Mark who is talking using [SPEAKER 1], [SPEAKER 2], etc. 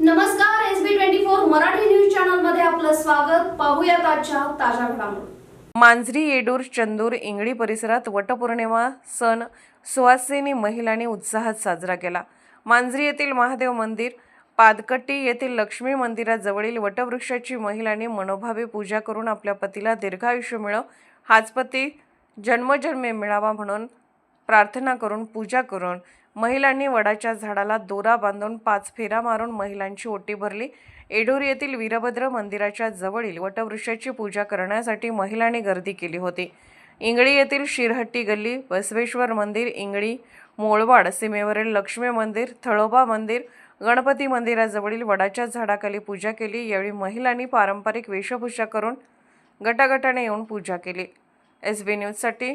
[SPEAKER 1] नमस्कार S B twenty four Marathi news चॅनलमध्ये आपलं स्वागत. पाहूया आजच्या ताज्या घडामोडी.
[SPEAKER 2] मांजरी येडूर चंदूर इंगळी परिसरात वटपौर्णिमा सण सुवासिनी महिलांनी उत्साहात साजरा केला. मांजरी येथील महादेव मंदिर पादकट्टी येथील लक्ष्मी मंदिराजवळील वटवृक्षाची महिलांनी मनोभावे पूजा करून आपल्या पतीला दीर्घायुष्य मिळव हाचपती जन्मजन्मे मिळावा म्हणून प्रार्थना करून पूजा करून महिलांनी वडाच्या झाडाला दोरा बांधून पाच फेरा मारून महिलांची ओटी भरली. एडोर येथील वीरभद्र मंदिराच्या जवळील वटवृक्षाची पूजा करण्यासाठी महिलांनी गर्दी केली होती. इंगळी येथील शिरहट्टी गल्ली बसवेश्वर मंदिर इंगळी मोळवाड सीमेवरील लक्ष्मी मंदिर थळोबा मंदिर गणपती मंदिराजवळील वडाच्या झाडाखाली पूजा केली. यावेळी महिलांनी पारंपरिक वेशभूषा करून गटागटाने येऊन पूजा केली. एस बी न्यूजसाठी